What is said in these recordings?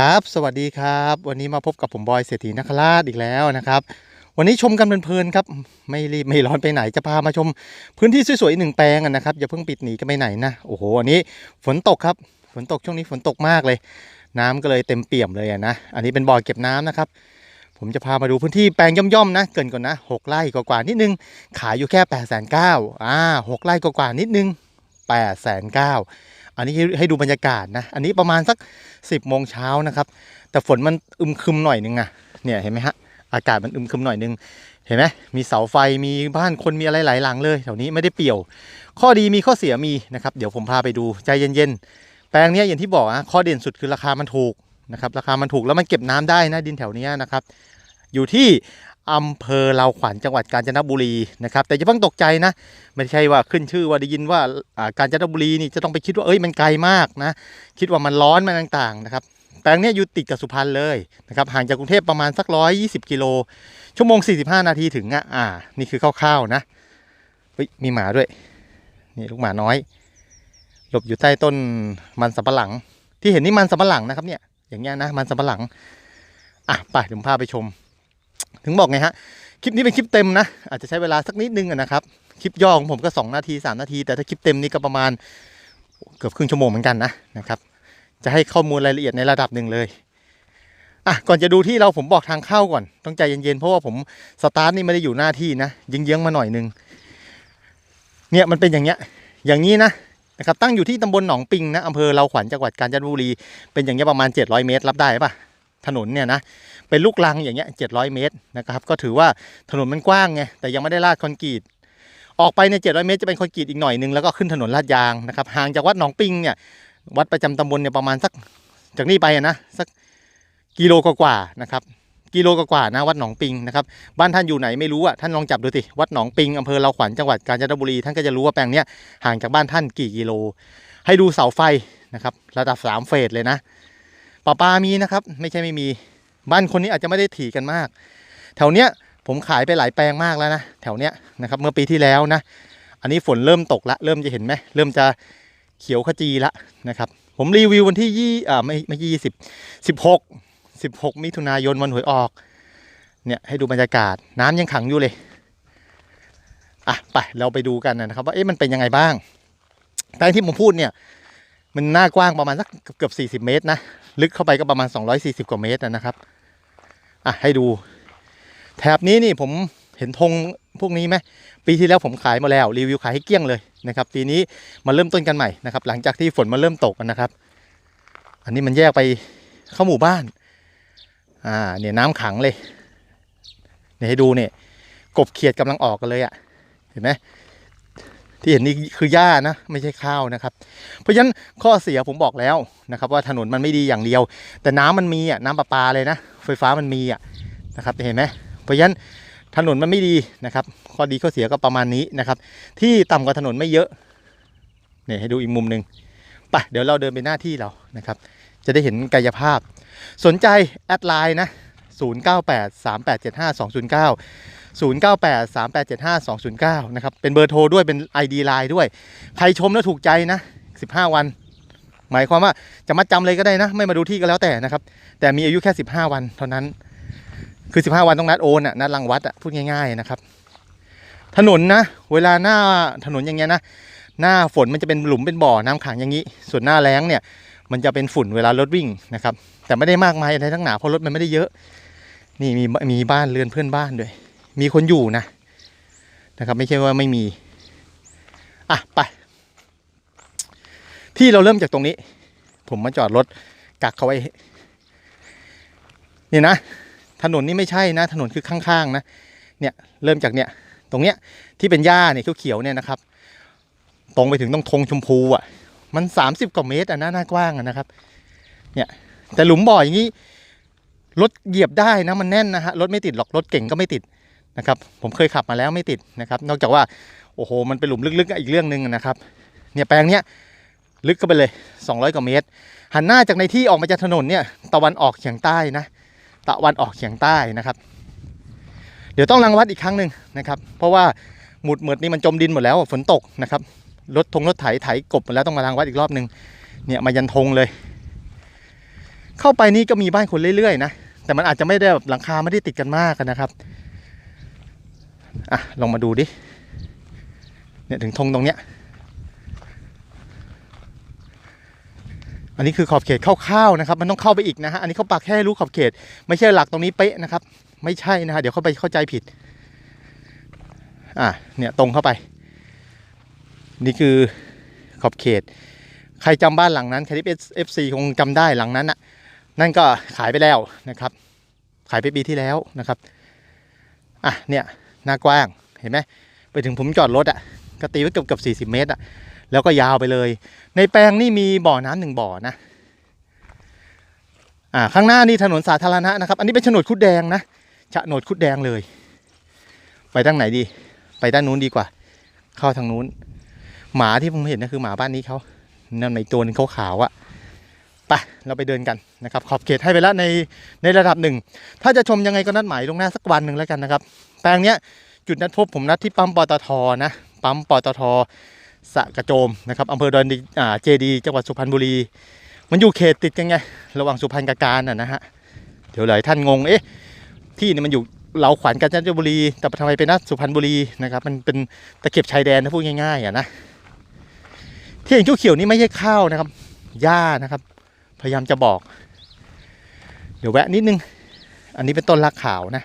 ครับ สวัสดีครับ วันนี้มาพบกับผมบอยเศรษฐีนคราชอีกแล้วนะครับ วันนี้ชมกันเพลินๆครับ ไม่รีบไม่ร้อนไปไหนจะพามาชม พื้นที่สวยๆหนึ่งแปลงกันนะครับอย่าเพิ่งปิดหนีกันไปไหนนะโอ้โหอันนี้ฝนตกครับฝนตกช่วงนี้ฝนตกมากเลย น้ำก็เลยเต็มเปี่ยมเลยนะอันนี้เป็นบ่อเก็บน้ำนะครับ ผมจะพามาดูพื้นที่แปลงย่อมๆนะเกินก่อนนะหกไร่กว่าๆนิดนึง ขายอยู่แค่8ปดแสนเก้าอ่าหกไร่กว่าๆนิดนึง8ปดแสนเก้า อันนี้ให้ใหดูบรรยากาศนะ อันนี้ประมาณสัก 10บโมงเช้านะครับ แต่ฝนมันอึมครึมหน่อยนึงอะเนี่ยเห็นไหมฮะ อากาศมันอึมครึมหน่อยนึง เห็นไหมมีเสาไฟ มีบ้านคน มีอะไรหลายหลังเลยแถวนี้ไม่ได้เปี่ยว ข้อดีมีข้อเสียมีนะครับ เดี๋ยวผมพาไปดูใจเย็นๆ แปลงนี้อย่างที่บอกอะข้อเด่นสุดคือราคามันถูกนะครับ ราคามันถูกแล้วมันเก็บน้ำได้นะดินแถวนี้นะครับ อยู่ที่ อำเภอเราขวัญจังหวัดกาญจนบุรีนะครับแต่อย่าเพิ่งตกใจนะ ไม่ใช่ว่าขึ้นชื่อว่าได้ยินว่าอ่ากาญจนบุรีนี่จะต้องไปคิดว่าเอ้ยมันไกลมากนะ คิดว่ามันร้อนมันต่างๆนะครับแปลงนี้อยู่ติดกับสุพรรณเลยนะครับห่างจากกรุงเทพประมาณสักร้อยยี่สิบกิโลชั่วโมง 45 นาทีถึงอะอ่า นี่คือคร่าวๆนะเฮ้ยมีหมาด้วย นี่ลูกหมาน้อย หลบอยู่ใต้ต้นมันสำปะหลัง ที่เห็นนี่มันสำปะหลังนะครับเนี่ยอย่างเงี้ยนะมันสำปะหลังอะไปเดี๋ยวผมพาไปชม ถึงบอกไงฮะ คลิปนี้เป็นคลิปเต็มนะ อาจจะใช้เวลาสักนิดนึงนะครับ คลิปย่อของผมก็ 2 นาที 3 นาที แต่ถ้าคลิปเต็มนี่ก็ประมาณเกือบครึ่งชั่วโมงเหมือนกันนะนะครับ จะให้ข้อมูลรายละเอียดในระดับหนึ่งเลยอะก่อนจะดูที่เราผมบอกทางเข้าก่อน ต้องใจเย็นๆ เพราะว่าผมสตาร์ทนี่ไม่ได้อยู่หน้าที่นะยิงเยื้องๆมาหน่อยนึง เนี่ยมันเป็นอย่างเงี้ย อย่างนี้นะนะครับตั้งอยู่ที่ตำบลหนองปิงนะอำเภอเราขวัญจังหวัดกาญจนบุรี เป็นอย่างเงี้ยประมาณ 700 เมตร รับได้ปะ ถนนเนี่ยนะเป็นลูกลังอย่างเงี้ย700เมตรนะครับก็ถือว่าถนนมันกว้างไงแต่ยังไม่ได้ลาดคอนกรีตออกไปเนี่ย700เมตรจะเป็นคอนกรีตอีกหน่อยนึงแล้วก็ขึ้นถนนลาดยางนะครับห่างจากวัดหนองปิงเนี่ยวัดประจำตำบลเนี่ยประมาณสักจากนี่ไปนะสักกิโลกว่าๆนะครับกิโลกว่าๆนะวัดหนองปิงนะครับบ้านท่านอยู่ไหนไม่รู้อะท่านลองจับดูสิวัดหนองปิงอำเภอเราขวัญจังหวัดกาญจนบุรีท่านก็จะรู้ว่าแปลงเนี้ยห่างจากบ้านท่านกี่กิโล ให้ดูเสาไฟนะครับระดับสามเฟสเลยนะ ประปามีนะครับ ไม่ใช่ไม่มี บ้านคนนี้อาจจะไม่ได้ถี่กันมาก แถวเนี้ยผมขายไปหลายแปลงมากแล้วนะแถวเนี้ยนะครับเมื่อปีที่แล้วนะ อันนี้ฝนเริ่มตกละเริ่มจะเห็นไหมเริ่มจะเขียวขจีละนะครับ ผมรีวิววันที่ยี่อ่าไม่ไม่ยี่สิบสิบหกสิบหกมิถุนายนวันหวยออก เนี่ยให้ดูบรรยากาศน้ำยังขังอยู่เลยอะไปเราไปดูกันนะครับ ว่าเอ๊ะมันเป็นยังไงบ้างแปลงที่ผมพูดเนี่ย มันหน้ากว้างประมาณสักเกือบ40 เมตรนะ ลึกเข้าไปก็ประมาณ 240 กว่าเมตรนะครับอะให้ดู แถบนี้นี่ผมเห็นธงพวกนี้ไหมปีที่แล้วผมขายมาแล้วรีวิวขายให้เกลี้ยงเลยนะครับ ปีนี้มาเริ่มต้นกันใหม่นะครับ หลังจากที่ฝนมาเริ่มตกนะครับ อันนี้มันแยกไปเข้าหมู่บ้านอ่าเนี่ยน้ำขังเลยเนี่ยให้ดูเนี่ยกบเขียดกำลังออกกันเลยอะ่ะเห็นไหม ที่เห็นนี่คือหญ้านะไม่ใช่ข้าวนะครับ เพราะฉะนั้นข้อเสียผมบอกแล้วนะครับ ว่าถนนมันไม่ดีอย่างเดียว แต่น้ำมันมีอะน้ำประปาเลยนะ ไฟฟ้ามันมีอะนะครับเห็นไหมเพราะฉะนั้นถนนมันไม่ดีนะครับ ข้อดีข้อเสียก็ประมาณนี้นะครับ ที่ต่ำกว่าถนนไม่เยอะเนี่ยให้ดูอีกมุมหนึ่งไปเดี๋ยวเราเดินไปหน้าที่เรานะครับ จะได้เห็นกายภาพ สนใจแอดไลน์นะ 098 0983875209 นะครับ เป็นเบอร์โทรด้วยเป็น ID ไลน์ด้วย ใครชมแล้วถูกใจนะ 15 วัน หมายความว่าจะมาจำเลยก็ได้นะ ไม่มาดูที่ก็แล้วแต่นะครับ แต่มีอายุแค่ 15 วันเท่านั้น คือ 15 วันต้องนัดโอนอะนัดรังวัดอะพูดง่าย ๆนะครับ ถนนนะ เวลาหน้าถนนอย่างเงี้ยนะ หน้าฝนมันจะเป็นหลุมเป็นบ่อน้ำขังอย่างนี้ ส่วนหน้าแล้งเนี่ย มันจะเป็นฝุ่นเวลารถวิ่งนะครับ แต่ไม่ได้มากมายอะไรทั้งหนาเพราะรถมันไม่ได้เยอะ นี่มีมีบ้านเรือนเพื่อนบ้านด้วย มีคนอยู่นะนะครับ ไม่ใช่ว่าไม่มี อะ ไป ที่เราเริ่มจากตรงนี้ ผมมาจอดรถกักเขาไว้นี่นะถนนนี่ไม่ใช่นะ ถนนคือข้างๆนะเนี่ยเริ่มจากเนี่ยตรงเนี้ยที่เป็นหญ้าเนี่ยเขียวๆเนี่ยนะครับ ตรงไปถึงต้องธงชมพูอะ มันสามสิบกว่าเมตรอะนะหน้ากว้างอะนะครับ เนี่ยแต่หลุมบ่ออย่างนี้รถเหยียบได้นะมันแน่นนะฮะรถไม่ติดหรอกรถเก่งก็ไม่ติด นะครับผมเคยขับมาแล้วไม่ติดนะครับ นอกจากว่าโอ้โหมันเป็นหลุมลึกๆอีกเรื่องหนึ่งนะครับเนี่ยแปลงเนี้ยลึกก็ไปเลย 200 กว่าเมตร หันหน้าจากในที่ออกมาจากถนนเนี่ยตะวันออกเฉียงใต้นะตะวันออกเฉียงใต้นะครับ เดี๋ยวต้องรังวัดอีกครั้งหนึ่งนะครับ เพราะว่าหมุดเหมือดนี่มันจมดินหมดแล้วฝนตกนะครับรถทงรถไถไถกบหมดแล้วต้องมารังวัดอีกรอบหนึ่งเนี่ยมายันธงเลย เข้าไปนี่ก็มีบ้านคนเรื่อยๆนะแต่มันอาจจะไม่ได้แบบหลังคาไม่ได้ติดกันมากนะครับ อะลองมาดูดิ เนี่ยถึงธงตรงเนี้ย อันนี้คือขอบเขตคร่าวๆนะครับ มันต้องเข้าไปอีกนะฮะ อันนี้เขาปักแค่รู้ขอบเขต ไม่ใช่หลักตรงนี้เป๊ะนะครับ ไม่ใช่นะฮะเดี๋ยวเข้าไปเข้าใจผิด อะเนี่ยตรงเข้าไป นี่คือขอบเขต ใครจำบ้านหลังนั้นใครที่เป็น FC คงจำได้หลังนั้นน่ะ นั่นก็ขายไปแล้วนะครับ ขายไปปีที่แล้วนะครับ อะเนี่ย หน้ากว้างเห็นไหมไปถึงผมจอดรถอะก็ตีไว้เกือบเกือบสี่สิบเมตรอะแล้วก็ยาวไปเลย ในแปลงนี่มีบ่อน้ำหนึ่งบ่อนะอ่าข้างหน้านี่ถนนสาธารณะนะครับ อันนี้เป็นโฉนดคุดแดงนะโฉนดคุดแดงเลย ไปทางไหนดี ไปด้านนู้นดีกว่า เข้าทางนู้น หมาที่ผมเห็นนะคือหมาบ้านนี้เขานั่นในตัวนึงขาวๆอะ ไปเราไปเดินกันนะครับขอบเขตให้ไปล้วในในระดับหนึ่ง ถ้าจะชมยังไงก็นัดหมายลงหน้าสักวันหนึ่งแล้วกันนะครับ แปลงเนี้ยจุดนัดพบผมนัดที่ปั๊มปตทนะปั๊มปตทสะกระโจมนะครับอำเภอดอนดีอ่าเจดี จังหวัดสุพรรณบุรี มันอยู่เขตติดกันไง ระหว่างสุพรรณกับการน่ะนะฮะเดี๋ยวหลายท่านงงเอ๊ะที่นี่มันอยู่เราขวัญกาญจนบุรี แต่ทำไมเป็นนัดสุพรรณบุรีนะครับมันเป็นตะเข็บชายแดนนะพูดง่ายๆอะนะที่เห็นเขียวๆนี่ไม่ใช่ข้าวนะครับหญ้านะครับ พยายามจะบอก เดี๋ยวแวะนิดนึง อันนี้เป็นต้นรักขาวนะ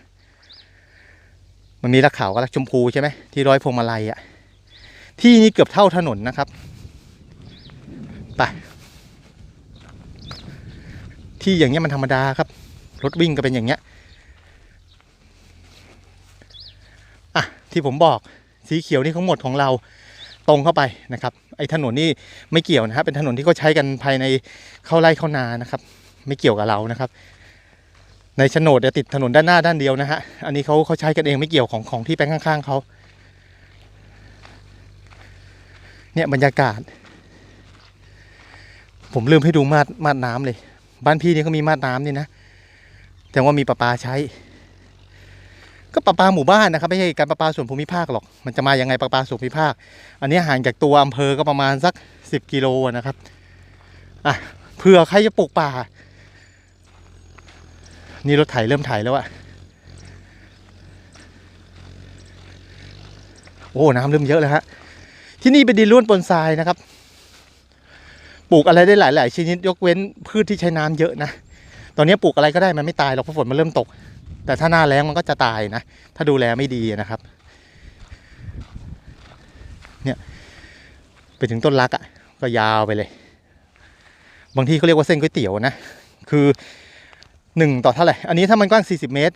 มันมีรักขาวกับรักชมพูใช่ไหมที่ร้อยพวงมาลัยอะที่นี่เกือบเท่าถนนนะครับ ไป ที่อย่างเงี้ยมันธรรมดาครับ รถวิ่งก็เป็นอย่างเงี้ย อะที่ผมบอกสีเขียวนี่ทั้งหมดของเรา ตรงเข้าไปนะครับ ไอ้ถนนนี่ไม่เกี่ยวนะครับ เป็นถนนที่เขาใช้กันภายในเข้าไร่เข้านานะครับ ไม่เกี่ยวกับเรานะครับ ในโฉนดเนี่ยติดถนนด้านหน้าด้านเดียวนะฮะ อันนี้เขาเขาใช้กันเองไม่เกี่ยวของของที่แปลงข้างๆเขาเนี่ยบรรยากาศ ผมลืมให้ดูมาดมาดน้ำเลย บ้านพี่นี่เขามีมาดน้ำนี่นะ แต่ว่ามีประปาใช้ ก็ประปาหมู่บ้านนะครับไม่ใช่การประปาส่วนภูมิภาคหรอก มันจะมายังไงประปาส่วนภูมิภาค อันนี้ห่างจากตัวอำเภอก็ประมาณสักสิบกิโลนะครับอะเผื่อใครจะปลูกป่า นี่รถไถเริ่มไถแล้วอะโอ้น้ำเริ่มเยอะแล้วฮะที่นี่เป็นดินล้วนปนทรายนะครับ ปลูกอะไรได้หลาย ๆ ชนิดยกเว้นพืชที่ใช้น้ำเยอะนะ ตอนนี้ปลูกอะไรก็ได้มันไม่ตายหรอกเพราะฝนมันเริ่มตก แต่ถ้าหน้าแล้งมันก็จะตายนะ ถ้าดูแลไม่ดีนะครับ เนี่ยไปถึงต้นรักอะ่ะ ก็ยาวไปเลย บางที่เขาเรียกว่าเส้นก๋วยเตี๋ยวนะ คือหนึ่งต่อเท่าไหร่ อันนี้ถ้ามันกว้าง 40 เมตร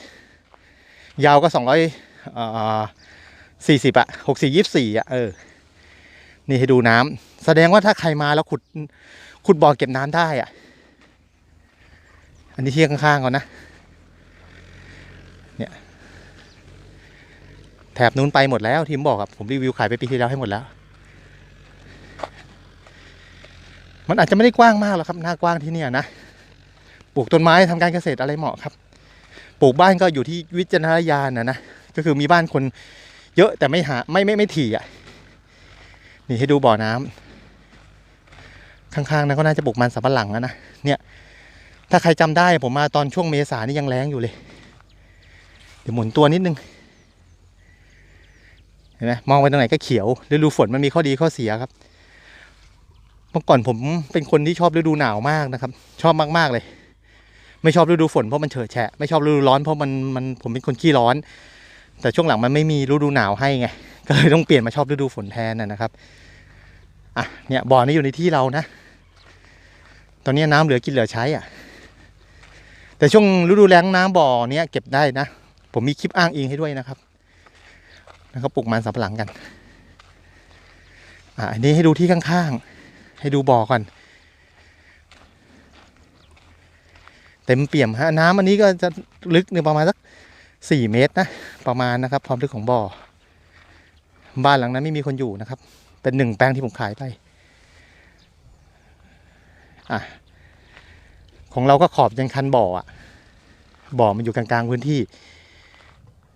ยาวก็200อ่า40อะ64 24อะเออ นี่ให้ดูน้ำแสดงว่าถ้าใครมาแล้วขุดขุดบ่อเก็บน้ำได้อะอันนี้เที่ยงข้างๆก่อนนะ เนี่ย แถบนู้นไปหมดแล้วทีมบอกครับผมรีวิวขายไปปีที่แล้วให้หมดแล้ว มันอาจจะไม่ได้กว้างมากหรอกครับหน้ากว้างที่เนี่ยนะปลูกต้นไม้ทำการเกษตรอะไรเหมาะครับ ปลูกบ้านก็อยู่ที่วิจารณญาณนะนะก็คือมีบ้านคนเยอะแต่ไม่หาไม่ไม่ไม่ถี่อะนี่ให้ดูบ่อน้ำข้างๆนั้นก็น่าจะปลูกมันสำปะหลังแล้วนะเนี่ย ถ้าใครจำได้ผมมาตอนช่วงเมษานี่ยังแรงอยู่เลย เดี๋ยวหมุนตัวนิดนึง ห็นไหมมองไปตรงไหนก็เขียวฤดูฝนมันมีข้อดีข้อเสียครับเมื่อก่อนผมเป็นคนที่ชอบฤดูหนาวมากนะครับ ชอบมาก ๆ เลย ไม่ชอบฤดูฝนเพราะมันเฉอะแฉะไม่ชอบฤดูร้อนเพราะมันมันผมเป็นคนขี้ร้อน แต่ช่วงหลังมันไม่มีฤดูหนาวให้ไงก็เลยต้องเปลี่ยนมาชอบฤดูฝนแทนนะครับอะเนี่ยบ่อนี้อยู่ในที่เรานะ ตอนนี้น้ำเหลือกินเหลือใช้อะ แต่ช่วงฤดูแล้งน้ำบ่อเนี้ยเก็บได้นะ ผมมีคลิปอ้างอิงให้ด้วยนะครับ แล้วก็ปลูกมันสำปะหลังกัน อะอันนี้ให้ดูที่ข้างๆ ให้ดูบ่อก่อน เต็มเปี่ยมฮะน้ำอันนี้ก็จะลึกเนี่ยประมาณสักสี่เมตรนะ ประมาณนะครับ ความลึกของบ่อ บ้านหลังนั้นไม่มีคนอยู่นะครับ เป็นหนึ่งแปลงที่ผมขายไปอะของเราก็ขอบยังคันบ่ออะ บ่อมันอยู่กลางๆพื้นที่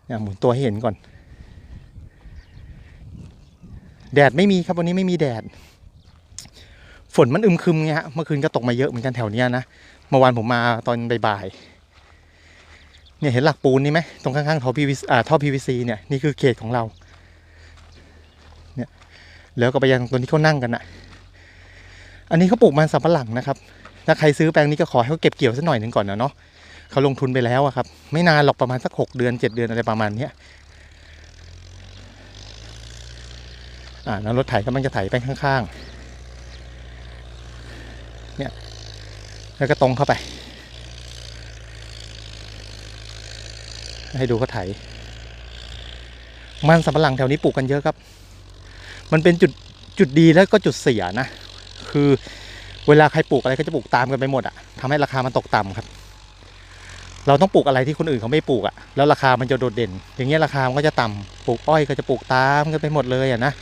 เนี่ยหมุนตัวให้เห็นก่อน แดดไม่มีครับวันนี้ไม่มีแดด ฝนมันอึมครึมไงฮะเมื่อคืนก็ตกมาเยอะเหมือนกันแถวเนี้ยนะเมื่อวานผมมาตอนบ่ายๆเนี่ยเห็นหลักปูนนี่ไหมตรงข้างๆท่อ PVC อ่าท่อ PVC เนี่ยนี่คือเขตของเราเนี่ยแล้วก็ไปยังตัวที่เขานั่งกันอะอันนี้เขาปลูกมันสำปะหลังนะครับถ้าใครซื้อแปลงนี้ก็ขอให้เขาเก็บเกี่ยวสักหน่อยหนึ่งก่อนนะเนาะเขาลงทุนไปแล้วอะครับ ไม่นานหรอกประมาณสักหกเดือนเจ็ดเดือนอะไรประมาณเนี้ย อ่าแล้วรถไถก็มันจะไถไปข้างๆ เนี่ย แล้วก็ตรงเข้าไป ให้ดูเขาไถ มันสำปะหลังแถวนี้ปลูกกันเยอะครับ มันเป็นจุดจุดดีแล้วก็จุดเสียนะ คือเวลาใครปลูกอะไรก็จะปลูกตามกันไปหมดอะทำให้ราคามันตกต่ำครับ เราต้องปลูกอะไรที่คนอื่นเขาไม่ปลูกอะแล้วราคามันจะโดดเด่น อย่างเงี้ยราคามันก็จะต่ำปลูกอ้อยก็จะปลูกตามกันไปหมดเลยอะนะ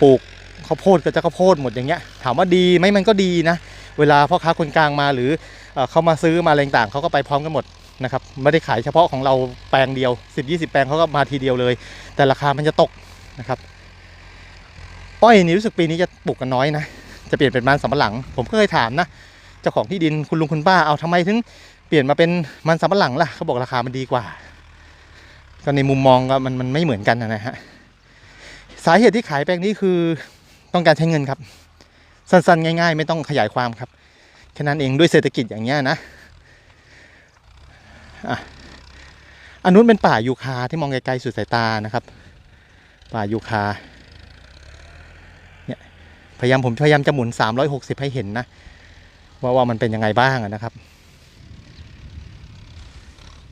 ปลูกข้าวโพดก็จะข้าวโพดหมดอย่างเงี้ยถามว่าดีไหมมันก็ดีนะ เวลาพ่อค้าคนกลางมาหรือเอเขามาซื้อมาอะไรต่างเขาก็ไปพร้อมกันหมดนะครับไม่ได้ขายเฉพาะของเราแปลงเดียว 10-20 แปลงเขาก็มาทีเดียวเลย แต่ราคามันจะตกนะครับอ้อยนี่รู้สึกปีนี้จะปลูกกันน้อยนะจะเปลี่ยนเป็นมันสำปะหลัง ผมก็เคยถามนะเจ้าของที่ดินคุณลุงคุณป้าเอาทำไมถึงเปลี่ยนมาเป็นมันสำปะหลังล่ะเขาบอกราคามันดีกว่า ก็ในมุมมองก็มันมันไม่เหมือนกันนะฮะ สาเหตุที่ขายแปลงนี้คือต้องการใช้เงินครับ สั้นๆ ง่าย ๆ ไม่ต้องขยายความครับแค่นั้นเองด้วยเศรษฐกิจอย่างเงี้ยนะอะอันนู้นเป็นป่ายูคาที่มองไกลๆสุดสายตานะครับ ป่ายูคาเนี่ยพยายามผมพยายามจะหมุน 360 ให้เห็นนะว่าว่ามันเป็นยังไงบ้างนะครับ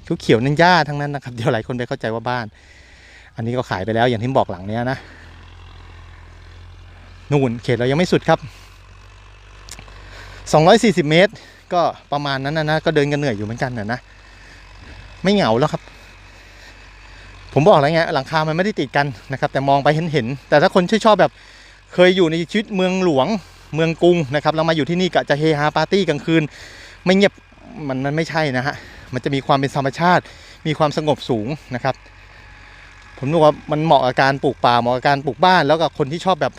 ทุกเขียวนั่นหญ้าทั้งนั้นนะครับ เดี๋ยวหลายคนไปเข้าใจว่าบ้าน อันนี้ก็ขายไปแล้วอย่างที่บอกหลังเนี้ยนะ นู่นเขตเรายังไม่สุดครับ 240 เมตร ก็ประมาณนั้นนะนะก็เดินกันเหนื่อยอยู่เหมือนกันนะนะไม่เหงาแล้วครับ ผมบอกแล้วไงหลังคามันไม่ได้ติดกันนะครับ แต่มองไปเห็นเห็น แต่ถ้าคนชชอบแบบเคยอยู่ในชีวิตเมืองหลวงเมืองกรุงนะครับเรามาอยู่ที่นี่กะจะเฮฮาปาร์ตี้กลางคืน ไม่เงียบมันมันไม่ใช่นะฮะมันจะมีความเป็นธรรมชาติ มีความสงบสูงนะครับ ผมว่ามันเหมาะกับการปลูกป่าเหมาะกับการปลูกบ้าน แล้วกับคนที่ชอบแบบ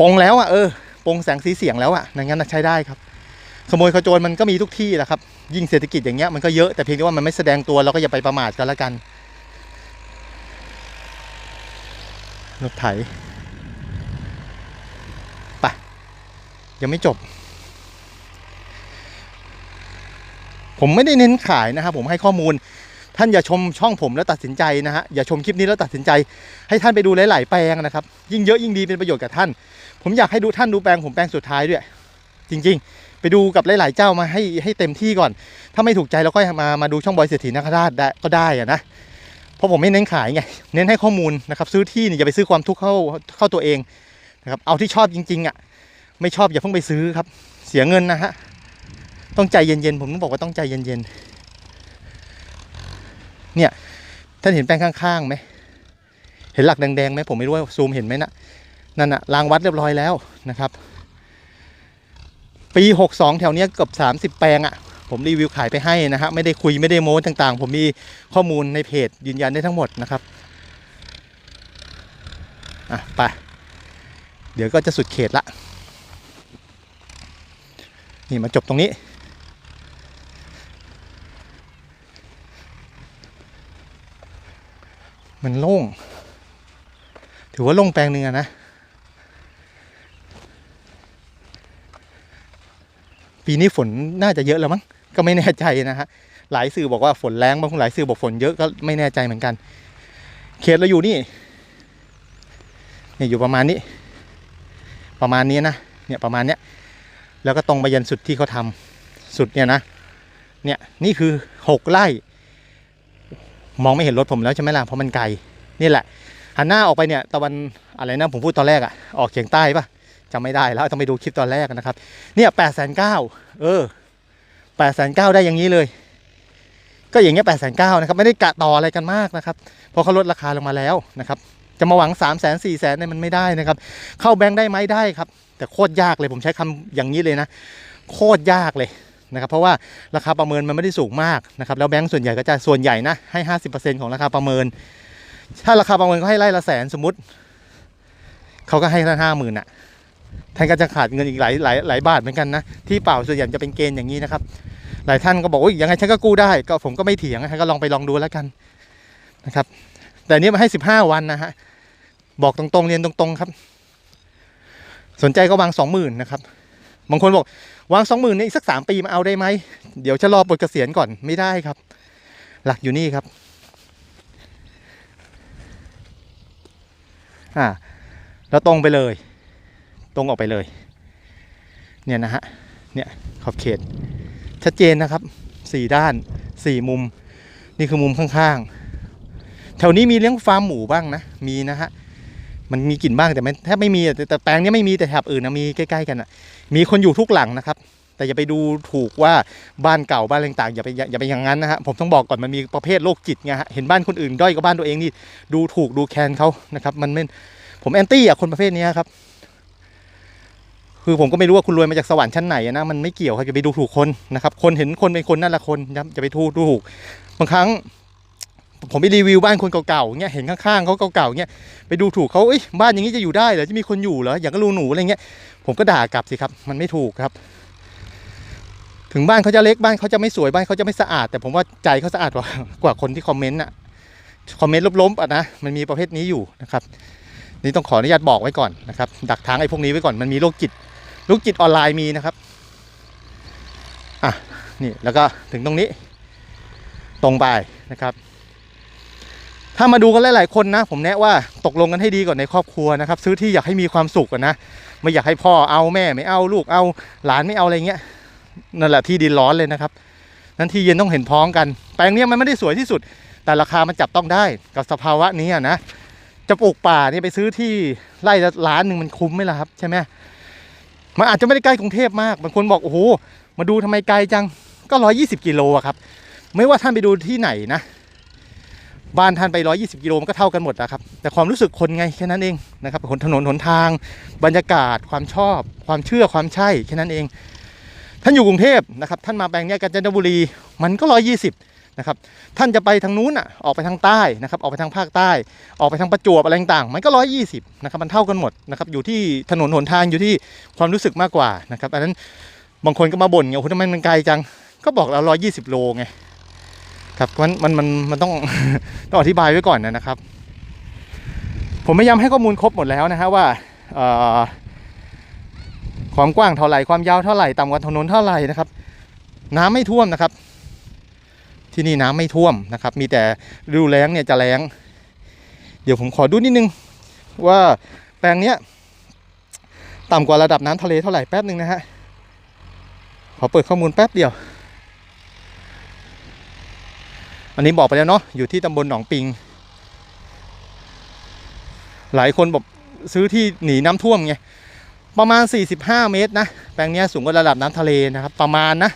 ปงแล้วอะเออปงแสงสีเสียงแล้วอะอย่างนั้นใช้ได้ครับ ขโมยขโจรมันก็มีทุกที่แหละครับ ยิ่งเศรษฐกิจอย่างเงี้ยมันก็เยอะแต่เพียงแต่ว่ามันไม่แสดงตัวเราก็อย่าไปประมาทกันแล้วกันรถไถปะยังไม่จบ ผมไม่ได้เน้นขายนะครับผมให้ข้อมูล ท่านอย่าชมช่องผมแล้วตัดสินใจนะฮะ อย่าชมคลิปนี้แล้วตัดสินใจ ให้ท่านไปดูหลาย ๆ แปลงนะครับ ยิ่งเยอะยิ่งดีเป็นประโยชน์กับท่าน ผมอยากให้ดูท่านดูแปลงผมแปลงสุดท้ายด้วย จริง ๆ ไปดูกับหลาย ๆ เจ้ามาให้ให้เต็มที่ก่อน ถ้าไม่ถูกใจเราก็มามาดูช่องบอยเศรษฐีนคราชได้ก็ได้อะนะ เพราะผมไม่เน้นขายไง เน้นให้ข้อมูลนะครับ ซื้อที่เนี่ยอย่าไปซื้อความทุกข์เข้าเข้าตัวเองนะครับ เอาที่ชอบจริง ๆ อะ ไม่ชอบอย่าเพิ่งไปซื้อครับ เสียเงินนะฮะ ต้องใจเย็น ๆ ผมต้องบอกว่าต้องใจเย็น ๆ เนี่ย ท่านเห็นแป้งข้างๆไหม เห็นหลักแดงๆไหมผมไม่รู้ว่าซูมเห็นไหมนะนั่นอะรางวัดเรียบร้อยแล้วนะครับ ปี 62 แถวเนี้ยเกือบ30 แปลงอะผมรีวิวขายไปให้นะฮะไม่ได้คุยไม่ได้โม้ต่างๆ ผมมีข้อมูลในเพจยืนยันได้ทั้งหมดนะครับอะไปเดี๋ยวก็จะสุดเขตละ นี่มาจบตรงนี้ มันโล่ง ถือว่าโล่งแปลงหนึ่งอะนะ ปีนี้ฝนน่าจะเยอะแล้วมั้ง ก็ไม่แน่ใจนะฮะ หลายสื่อบอกว่าฝนแรงบางคนหลายสื่อบอกฝนเยอะก็ไม่แน่ใจเหมือนกัน เขตเราอยู่นี่เนี่ยอยู่ประมาณนี้ ประมาณนี้นะ เนี่ยประมาณเนี้ย แล้วก็ตรงไปยันสุดที่เขาทำสุดเนี่ยนะ เนี่ยนี่คือหกไร่ มองไม่เห็นรถผมแล้วใช่ไหมล่ะเพราะมันไกลนี่แหละหันหน้าออกไปเนี่ยตะวันอะไรนะผมพูดตอนแรกอะออกเฉียงใต้ปะจำไม่ได้แล้วต้องไปดูคลิปตอนแรกนะครับ เนี่ยแปดแสนเก้าเออแปดแสนเก้าได้อย่างนี้เลย ก็อย่างเงี้ยแปดแสนเก้านะครับไม่ได้กะต่ออะไรกันมากนะครับพราะเขาลดราคาลงมาแล้วนะครับ จะมาหวัง3ามแสนสี่แสนเนี่ยมันไม่ได้นะครับ เข้าแบงค์ได้ไหมได้ครับ แต่โคตรยากเลยผมใช้คำอย่างนี้เลยนะ โคตรยากเลย นะครับเพราะว่าราคาประเมินมันไม่ได้สูงมากนะครับแล้วแบงก์ส่วนใหญ่ก็จะส่วนใหญ่นะให้ห้าสิบเปอร์เซ็นของราคาประเมิน ถ้าราคาประเมินก็ให้ไร่ละแสนสมมติเขาก็ให้ละห้าหมื่นอะท่านก็จะขาดเงินอีกหลายหลายหลายบาทเหมือนกันนะที่เปล่าส่วนใหญ่จะเป็นเกณฑ์อย่างนี้นะครับ หลายท่านก็บอกว่ายังไงฉันก็กู้ได้ ก็ผมก็ไม่เถียงนะฮะก็ลองไปลองดูแล้วกันนะครับ แต่นนี้มาให้สิบห้าวันนะฮะบอกตรงๆเรียนตรงๆครับ สนใจก็วางสองหมื่นนะครับบางคนบอก วางสองหมื่นนี่อีกสักสามปีมาเอาได้ไหม เดี๋ยวจะรอปลดเกษียณก่อนไม่ได้ครับ หลักอยู่นี่ครับอ่าแล้วตรงไปเลย ตรงออกไปเลย เนี่ยนะฮะเนี่ยขอบเขต ชัดเจนนะครับสี่ด้านสี่มุม นี่คือมุมข้างๆ แถวนี้มีเลี้ยงฟาร์มหมูบ้างนะ มีนะฮะ มันมีกลิ่นบ้างแต่ไม่แทบไม่มีแต่แต่แปลงนี้ไม่มีแต่แถบอื่นนะมีใกล้ๆกันอะ มีคนอยู่ทุกหลังนะครับ แต่อย่าไปดูถูกว่าบ้านเก่าบ้านอะไรต่างๆอย่าไปอย่าไปอย่างนั้นนะฮะผมต้องบอกก่อนมันมีประเภทโรคจิตไงฮะเห็นบ้านคนอื่นด้อยกว่าบ้านตัวเองนี่ดูถูกดูแคลนเขานะครับมันไม่ผมแอนตี้อะคนประเภทนี้ครับคือผมก็ไม่รู้ว่าคุณรวยมาจากสวรรค์ชั้นไหนนะมันไม่เกี่ยวครับอย่าไปดูถูกคนนะครับ คนเห็นคนเป็นคนนั่นแหละคนนะครับอย่าไปดูดูถูกบางครั้ง ผมไปรีวิวบ้านคนเก่าๆเงี้ยเห็นข้างๆเขาเก่าๆเงี้ยไปดูถูกเขาเอ้ยบ้านอย่างนี้จะอยู่ได้เหรอจะมีคนอยู่เหรออย่างก็รูหนูอะไรเงี้ยผมก็ด่ากลับสิครับ มันไม่ถูกครับ ถึงบ้านเขาจะเล็กบ้านเขาจะไม่สวยบ้านเขาจะไม่สะอาด แต่ผมว่าใจเขาสะอาดกว่ากว่าคนที่คอมเมนต์อะคอมเมนต์ล้มๆอะนะมันมีประเภทนี้อยู่นะครับนี่ต้องขออนุญาตบอกไว้ก่อนนะครับ ดักทางไอ้พวกนี้ไว้ก่อนมันมีโรคจิตโรคจิตออนไลน์มีนะครับอะนี่แล้วก็ถึงตรงนี้ ตรงไปนะครับ ถ้ามาดูกันหลายๆคนนะ ผมแนะว่าตกลงกันให้ดีก่อนในครอบครัวนะครับ ซื้อที่อยากให้มีความสุขกันนะ ไม่อยากให้พ่อเอาแม่ไม่เอาลูกเอาหลานไม่เอาอะไรเงี้ยนั่นแหละที่ดินร้อนเลยนะครับนั้นที่เย็นต้องเห็นพ้องกันแปลงนี้มันไม่ได้สวยที่สุด แต่ราคามันจับต้องได้กับสภาวะนี้นะจะปลูกป่าเนี่ยไปซื้อที่ไร่ละล้านหนึ่งมันคุ้มไหมล่ะครับ ใช่ไหมมันอาจจะไม่ได้ใกล้กรุงเทพมากบางคนบอกโอ้โหมาดูทำไมไกลจังก็ร้อยยี่สิบกิโลครับ ไม่ว่าท่านไปดูที่ไหนนะ บ้านท่านไปร้อยี่สิบกิโลมันก็เท่ากันหมดนะครับ แต่ความรู้สึกคนไงแค่นั้นเองนะครับคนถนนหนทาง บรรยากาศ ความชอบ ความเชื่อความใช่แค่นั้นเอง ท่านอยู่กรุงเทพนะครับ ท่านมาแปลงเนี้ยกาญจนบุรีมันก็ร้อยี่สิบนะครับ ท่านจะไปทางนู้นอะออกไปทางใต้นะครับ ออกไปทางภาคใต้ ออกไปทางประจวบอะไรต่างๆมันก็ร้อยยี่สิบนะครับ มันเท่ากันหมดนะครับ อยู่ที่ถนนหนทางอยู่ที่ความรู้สึกมากกว่านะครับ อันนั้นบางคนก็มาบ่นไงโอ้โหทำไมมันไกลจังก็บอกเราร้อยยี่สิบโลไง ครับมันมันมันมันต้องต้องอธิบายไว้ก่อนนะครับ ผมพยายามให้ข้อมูลครบหมดแล้วนะฮะว่าความกว้างเท่าไหร่ความยาวเท่าไหร่ต่ำกว่าถนนเท่าไหร่นะครับ น้ำไม่ท่วมนะครับ ที่นี่น้ำไม่ท่วมนะครับ มีแต่ฤดูแล้งเนี่ยจะแล้ง เดี๋ยวผมขอดูนิดนึง ว่าแปลงเนี้ยต่ำกว่าระดับน้ำทะเลเท่าไหร่แป๊บหนึ่งนะฮะขอเปิดข้อมูลแป๊บเดียว อันนี้บอกไปแล้วเนาะอยู่ที่ตำบลหนองปิง หลายคนบอกซื้อที่หนีน้ำท่วมไงประมาณ 45 เมตรนะแปลงนี้สูงกว่าระดับน้ำทะเลนะครับประมาณนะ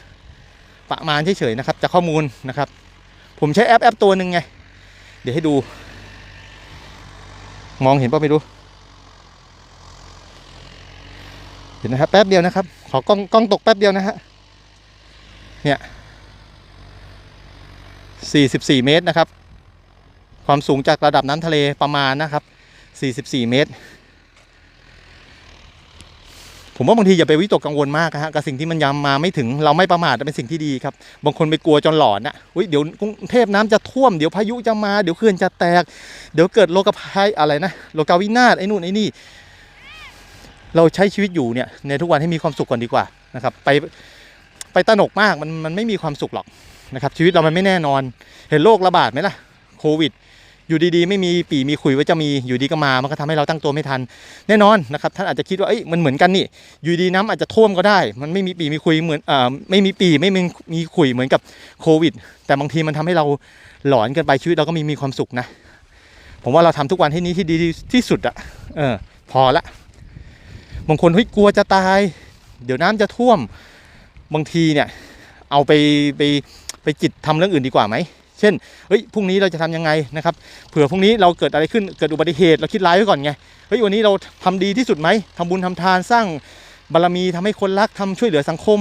ประมาณเฉยๆนะครับจากข้อมูลนะครับ ผมใช้แอปแอปตัวหนึ่งไง เดี๋ยวให้ดู มองเห็นป่ะไม่รู้เห็นนะครับแป๊บเดียวนะครับ ขอกล้องกล้องตกแป๊บเดียวนะฮะเนี่ย 44 เมตรนะครับ ความสูงจากระดับน้ำทะเลประมาณนะครับ 44 เมตร ผมว่าบางทีอย่าไปวิตกกังวลมากนะฮะกับสิ่งที่มันยังมาไม่ถึงเราไม่ประมาทเป็นสิ่งที่ดีครับ บางคนไปกลัวจนหลอนนะอุ้ยเดี๋ยวกรุงเทพน้ำจะท่วมเดี๋ยวพายุจะมาเดี๋ยวเขื่อนจะแตก เดี๋ยวเกิดโลกภัยอะไรนะโลกาวินาศไอ้นู่นไอ้นี่เราใช้ชีวิตอยู่เนี่ยในทุกวันให้มีความสุขก่อนดีกว่านะครับ ไปไปตระหนกมากมันมันไม่มีความสุขหรอก นะครับชีวิตเรามันไม่แน่นอน เห็นโรคระบาดไหมล่ะโควิด อยู่ดีๆ ไม่มีปีมีขุยว่าจะมีอยู่ดีก็มา มันก็ทำให้เราตั้งตัวไม่ทัน แน่นอนนะครับท่านอาจจะคิดว่าเอ้ยมันเหมือนกันนี่อยู่ดีน้ำอาจจะท่วมก็ได้ มันไม่มีปีมีคุยเหมือนอ่าไม่มีปีไม่มีมีขุยเหมือนกับโควิด แต่บางทีมันทำให้เราหลอนเกินไปชีวิตเราก็มีมีความสุขนะ ผมว่าเราทำทุกวันให้นี้ที่ดีที่สุดอะเออพอละบางคนเฮ้ยกลัวจะตาย เดี๋ยวน้ำจะท่วมบางทีเนี่ยเอาไปไป ไปจิตทำเรื่องอื่นดีกว่าไหมเช่นเฮ้ยพรุ่งนี้เราจะทำยังไงนะครับเผื่อพรุ่งนี้เราเกิดอะไรขึ้นเกิดอุบัติเหตุเราคิดร้ายไว้ก่อนไงเฮ้ยวันนี้เราทำดีที่สุดไหมทำบุญทำทานสร้างบารมีทำให้คนรักทำช่วยเหลือสังคม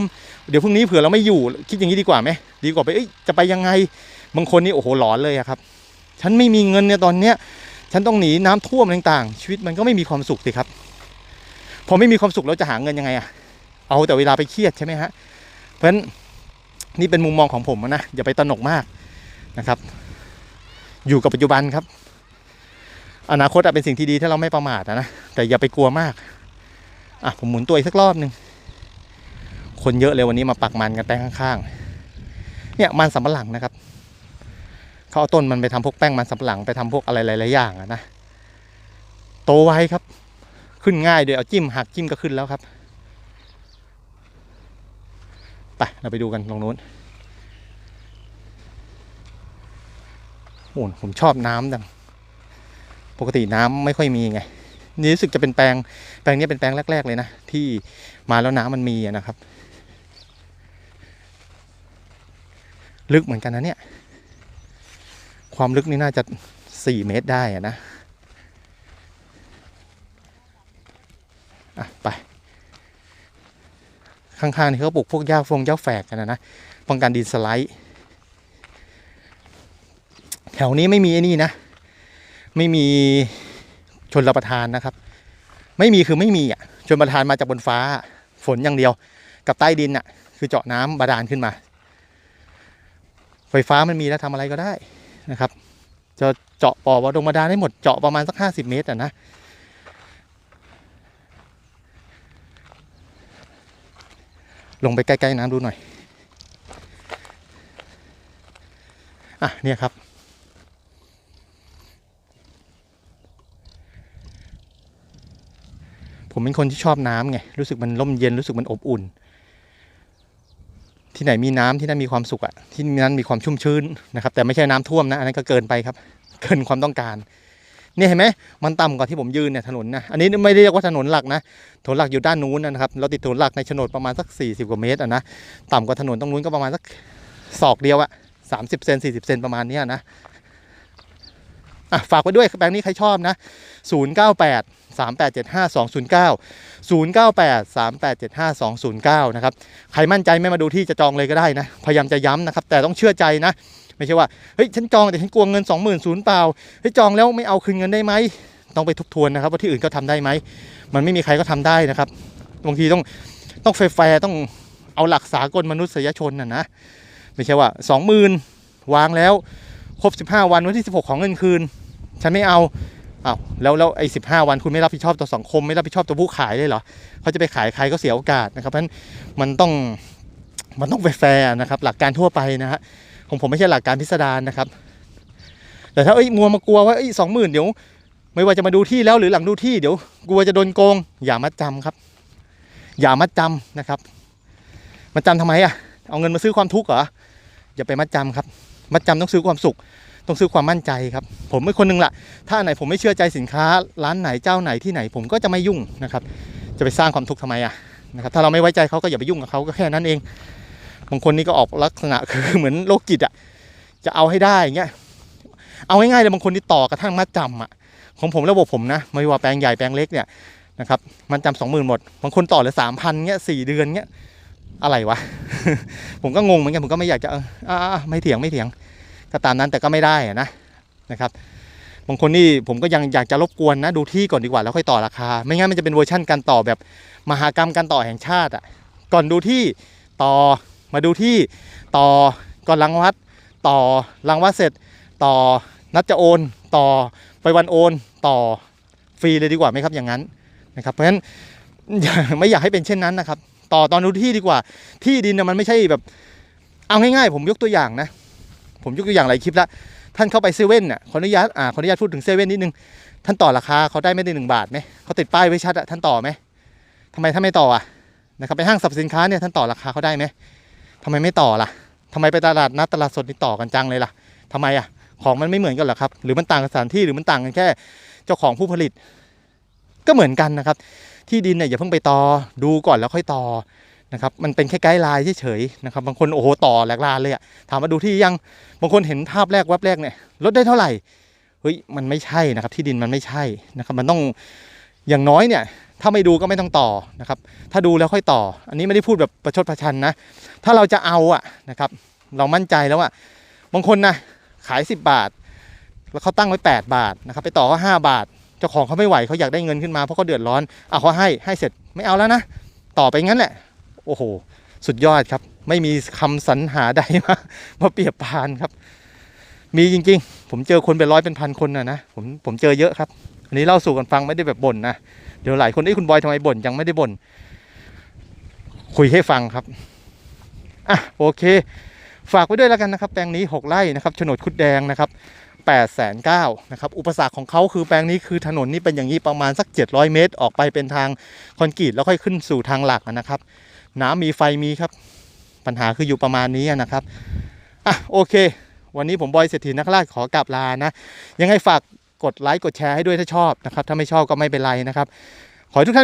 เดี๋ยวพรุ่งนี้เผื่อเราไม่อยู่คิดอย่างนี้ดีกว่าไหมดีกว่าไปเอ้ยจะไปยังไงบางคนนี่โอ้โหหลอนเลยครับ ฉันไม่มีเงินเนี่ยตอนเนี้ยฉันต้องหนีน้ำท่วมต่างๆ ชีวิตมันก็ไม่มีความสุขสิครับ พอไม่มีความสุขเราจะหาเงินยังไงอะเอาแต่เวลาไปเครียดใช่ไหมฮะเพราะฉะนั้น นี่เป็นมุมมองของผมนะอย่าไปตระหนกมากนะครับ อยู่กับปัจจุบันครับ อนาคตอะเป็นสิ่งที่ดีถ้าเราไม่ประมาทนะ แต่อย่าไปกลัวมากอะผมหมุนตัวอีกสักรอบหนึ่งคนเยอะเลยวันนี้มาปักมันกันแป้งข้างๆ เนี่ยมันสำปะหลังนะครับเขาเอาต้นมันไปทำพวกแป้งมันสำปะหลังไปทำพวกอะไรหลายๆอย่างนะโตไวครับ ขึ้นง่ายโดยเอาจิ้มหักจิ้มก็ขึ้นแล้วครับ ไปเราไปดูกันตรงนู้นโอ้โหผมชอบน้ำจังปกติน้ำไม่ค่อยมีไงนี่รู้สึกจะเป็นแปลงแปลงนี้เป็นแปลงแรก ๆ เลยนะ ที่มาแล้วน้ำมันมีนะครับ ลึกเหมือนกันนะเนี่ย ความลึกนี่น่าจะสี่เมตรได้อะนะ อะ ไป ข้างๆนี่เขาปลูกพวกหญ้าฟงหญ้าแฝกกันนะนะป้องกันดินสไลด์ แถวนี้ไม่มีไอ้นี่นะ ไม่มีชนรับประทานนะครับ ไม่มีคือไม่มีอะชนประทานมาจากบนฟ้า ฝนอย่างเดียว กับใต้ดินอะ คือเจาะน้ำบาดาลขึ้นมา ไฟฟ้ามันมีแล้วทำอะไรก็ได้นะครับ จะเจาะปอบาดงบาดาลได้หมดเจาะประมาณสักห้าสิบเมตรอะนะ ลงไปใกล้ๆน้ำดูหน่อย อะเนี่ยครับ ผมเป็นคนที่ชอบน้ำไง รู้สึกมันร่มเย็นรู้สึกมันอบอุ่น ที่ไหนมีน้ำที่นั่นมีความสุขอะที่นั้นมีความชุ่มชื้นนะครับ แต่ไม่ใช่น้ำท่วมนะ อันนั้นก็เกินไปครับ เกินความต้องการ เนี่ยเห็นไหมมันต่ำกว่าที่ผมยืนเนี่ยถนนนะอันนี้ไม่ได้เรียกว่าถนนหลักนะถนนหลักอยู่ด้านนู้นนะครับเราติดถนนหลักในโฉนดประมาณสัก 40 กว่าเมตรอะนะต่ำกว่าถนนตรงนู้นก็ประมาณสักศอกเดียวอะ30เซน40เซนประมาณนี้นะอะฝากไว้ด้วยแบงค์นี้ใครชอบนะ 098 3875 209 098 3875 209 นะครับ ใครมั่นใจไม่มาดูที่จะจองเลยก็ได้นะ พยายามจะย้ำนะครับ แต่ต้องเชื่อใจนะ ไม่ใช่ว่าเฮ้ยฉันจองแต่ฉันกลัวเงิน 20,000ศูนย์เปล่าเฮ้ยจองแล้วไม่เอาคืนเงินได้ไหมต้องไปทบทวนนะครับว่าที่อื่นเขาทำได้ไหมมันไม่มีใครก็ทำได้นะครับบางทีต้องต้องแฟร์ต้องเอาหลักสากลมนุษยชนนะนะไม่ใช่ว่า 20,000 วางแล้วครบ 15 วันวันที่ 16 ของเงินคืน ฉันไม่เอาอ้าวแล้วแล้วไอ้สิวันคุณไม่รับผิดชอบต่อสังคม ไม่รับผิดชอบต่อผู้ขายเลยเหรอเขาจะไปขายใครก็เสียโอกาสนะครับเพราะฉะนั้นมันต้องมันต้องแฟร์นะครับหลักการทั่วไปนะฮะ ของผมไม่ใช่หลักการพิสดารนะครับ แต่ถ้าเอ้ยมัวมากลัวว่าเอ้สองหมื่นเดี๋ยว ไม่ว่าจะมาดูที่แล้วหรือหลังดูที่เดี๋ยวกลัวจะโดนโกง อย่ามัดจำครับ อย่ามัดจำนะครับ มัดจำทำไมอะเอาเงินมาซื้อความทุกข์เหรออย่าไปมัดจำครับ มัดจำต้องซื้อความสุข ต้องซื้อความมั่นใจครับ ผมเป็นคนหนึ่งละถ้าไหนผมไม่เชื่อใจสินค้า ร้านไหนเจ้าไหนที่ไหน ผมก็จะไม่ยุ่งนะครับ จะไปสร้างความทุกข์ทำไมอะนะครับถ้าเราไม่ไว้ใจเขาก็อย่าไปยุ่งกับเขาก็แค่นั้นเอง บางคนนี่ก็ออกลักษณะคือเหมือนโรคจิตอะจะเอาให้ได้อย่างเงี้ยเอาง่ายๆเลยบางคนที่ต่อกระทั่งมัดจำอะของผมระบบผมนะไม่ว่าแปลงใหญ่แปลงเล็กเนี่ยนะครับมันจำสองหมื่นหมด บางคนต่อเหลือสามพันเงี้ยสี่เดือนเงี้ยอะไรวะ ผมก็งงเหมือนกันผมก็ไม่อยากจะเอออ่าไม่เถียงไม่เถียงก็ตามนั้นแต่ก็ไม่ได้อะนะนะครับ บางคนนี่ผมก็ยังอยากจะรบกวนนะดูที่ก่อนดีกว่าแล้วค่อยต่อราคา ไม่งั้นมันจะเป็นเวอร์ชั่นการต่อแบบมหากรรมการต่อแห่งชาติอะก่อนดูที่ต่อ มาดูที่ต่อก่อนรังวัด ต่อรังวัดเสร็จ ต่อนัดจะโอน ต่อไปวันโอน ต่อฟรีเลยดีกว่าไหมครับอย่างนั้นนะครับ เพราะฉะนั้นไม่อยากให้เป็นเช่นนั้นนะครับ ต่อตอนดูที่ดีกว่า ที่ดินเนี่ยมันไม่ใช่แบบ เอาง่ายๆ ผมยกตัวอย่างนะ ผมยกตัวอย่างหลายคลิปแล้วท่านเข้าไปเซเว่นน่ะขออนุญาตอ่าขออนุญาตพูดถึงเซเว่นนิดนึงท่านต่อราคาเขาได้ไม่ได้หนึ่งบาทไหมเขาติดป้ายไว้ชัดอะท่านต่อไหมทำไมท่านไม่ต่ออะนะครับไปห้างสรรพสินค้าเนี่ยท่านต่อราคาเขาได้ไหม ทำไมไม่ต่อล่ะทำไมไปตลาดนัดตลาดสดนี่ต่อกันจังเลยล่ะทำไมอะของมันไม่เหมือนกันหรอครับ หรือมันต่างกันสถานที่หรือมันต่างกันแค่ เจ้าของผู้ผลิต ก็เหมือนกันนะครับ ที่ดินเนี่ยอย่าเพิ่งไปต่อดูก่อนแล้วค่อยต่อนะครับมันเป็นแค่ไกด์ไลน์เฉยๆนะครับบางคนโอ้โหต่อแหลกลานเลยอะถามมาดูที่ยังบางคนเห็นภาพแรกแวบแรกเนี่ยลดได้เท่าไหร่เฮ้ยมันไม่ใช่นะครับที่ดินมันไม่ใช่นะครับมันต้องอย่างน้อยเนี่ย ถ้าไม่ดูก็ไม่ต้องต่อนะครับ ถ้าดูแล้วค่อยต่อ อันนี้ไม่ได้พูดแบบประชดประชันนะ ถ้าเราจะเอาอะนะครับ เรามั่นใจแล้วอะบางคนนะขาย 10 บาท แล้วเขาตั้งไว้ 8 บาทนะครับ ไปต่อก็5บาท เจ้าของเขาไม่ไหวเขาอยากได้เงินขึ้นมาเพราะเขาเดือดร้อนอะเขาให้ให้เสร็จไม่เอาแล้วนะ ต่อไปงั้นแหละ โอ้โห สุดยอดครับ ไม่มีคำสรรหาใดมามาเปรียบปานครับ มีจริง ๆ ผมเจอคนเป็นร้อยเป็นพันคนนะนะผมผมเจอเยอะครับ อันนี้เล่าสู่กันฟังไม่ได้แบบบ่นนะ เดี๋ยวหลายคนเอ้ยคุณบอยทำไมบ่นยังไม่ได้บ่นคุยให้ฟังครับอะโอเค ฝากไว้ด้วยแล้วกันนะครับ แปลงนี้ 6ไร่นะครับโฉนดคุดแดงนะครับ8ปดแสนเก้านะครับ อุปสรรคของเขาคือแปลงนี้คือถนนนี่เป็นอย่างนี้ประมาณสัก 700 เมตร ออกไปเป็นทางคอนกรีตแล้วค่อยขึ้นสู่ทางหลักนะครับ น้ำมีไฟมีครับ ปัญหาคืออยู่ประมาณนี้นะครับอะโอเค วันนี้ผมบอยเศรษฐีนักราชขอกลับลานะ ยังไงฝาก กดไลค์กดแชร์ให้ด้วยถ้าชอบนะครับ ถ้าไม่ชอบก็ไม่เป็นไรนะครับ ขอให้ทุกท่าน